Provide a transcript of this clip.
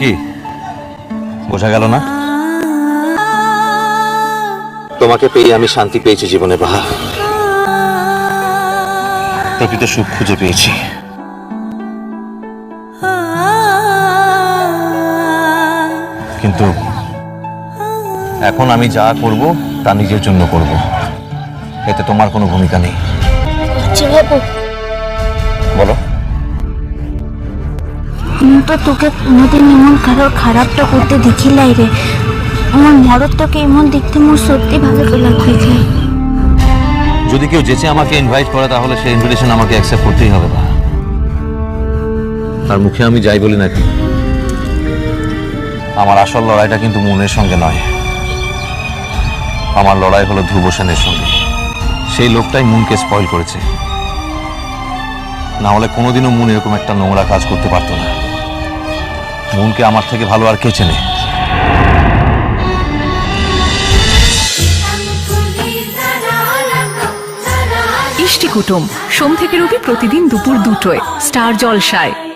কি? বোঝা গেল না? তোমাকে পেয়ে আমি শান্তি পেয়েছি জীবনে বাহা। প্রকৃত সুখ খুঁজে পেয়েছি। কিন্তু এখন আমি যা করব তা নিজের জন্য করব। এতে তোমার কোনো ভূমিকা নেই। আচ্ছা বলো। তো তোকে কোনোদিন এমন কারোর খারাপটা করতে দেখিলাই রে। আমার মরদ তোকে এমন দেখতে মোর সত্যি ভালো লাগতেছে যদি কেউ যেচে আমাকে ইনভাইট করে, তাহলে সেই ইনভিটেশন আমাকে অ্যাকসেপ্ট করতেই হবে বা তার মুখে আমি যাই বলি নাকি? আমার আসল লড়াইটা কিন্তু মনের সঙ্গে নয়। আমার লড়াই হলো ধ্রুব সেনের সঙ্গে। সেই লোকটাই মুনকে স্পয়েল করেছে। না হলে কোনোদিনও মুন এরকম একটা নোংরা কাজ করতে পারতো না। মুনকে আমার থেকে ভালো আর কে চেনে? ইষ্টি কুটুম, সোম থেকে রবি প্রতিদিন দুপুর দুটোয়, স্টার জলসায়।